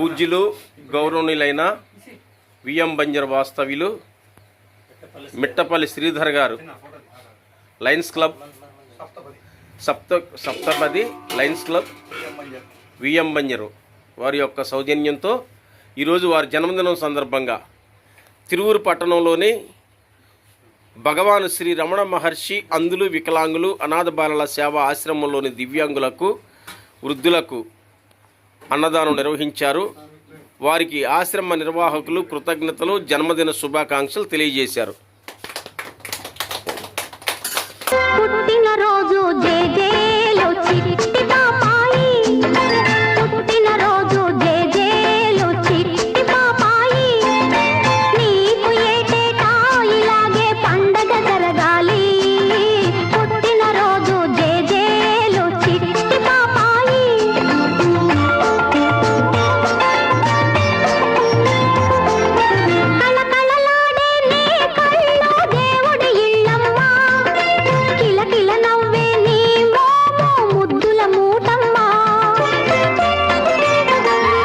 పూజ్యులు గౌరవనీయులైన విఎం బంజర్ వాస్తవ్యులు మిట్టపల్లి శ్రీధర్ గారు లయన్స్ క్లబ్ సప్త సప్తపది లయన్స్ క్లబ్ విఎం బంజరు వారి యొక్క సౌజన్యంతో ఈరోజు వారి జన్మదినం సందర్భంగా తిరువురు పట్టణంలోని భగవాన్ శ్రీ రమణ మహర్షి అందులు వికలాంగులు అనాథ బాలల సేవ ఆశ్రమంలోని దివ్యాంగులకు వృద్ధులకు అన్నదానం నిర్వహించారు. వారికి ఆశ్రమ నిర్వాహకులు కృతజ్ఞతలు జన్మదిన శుభాకాంక్షలు తెలియజేశారు.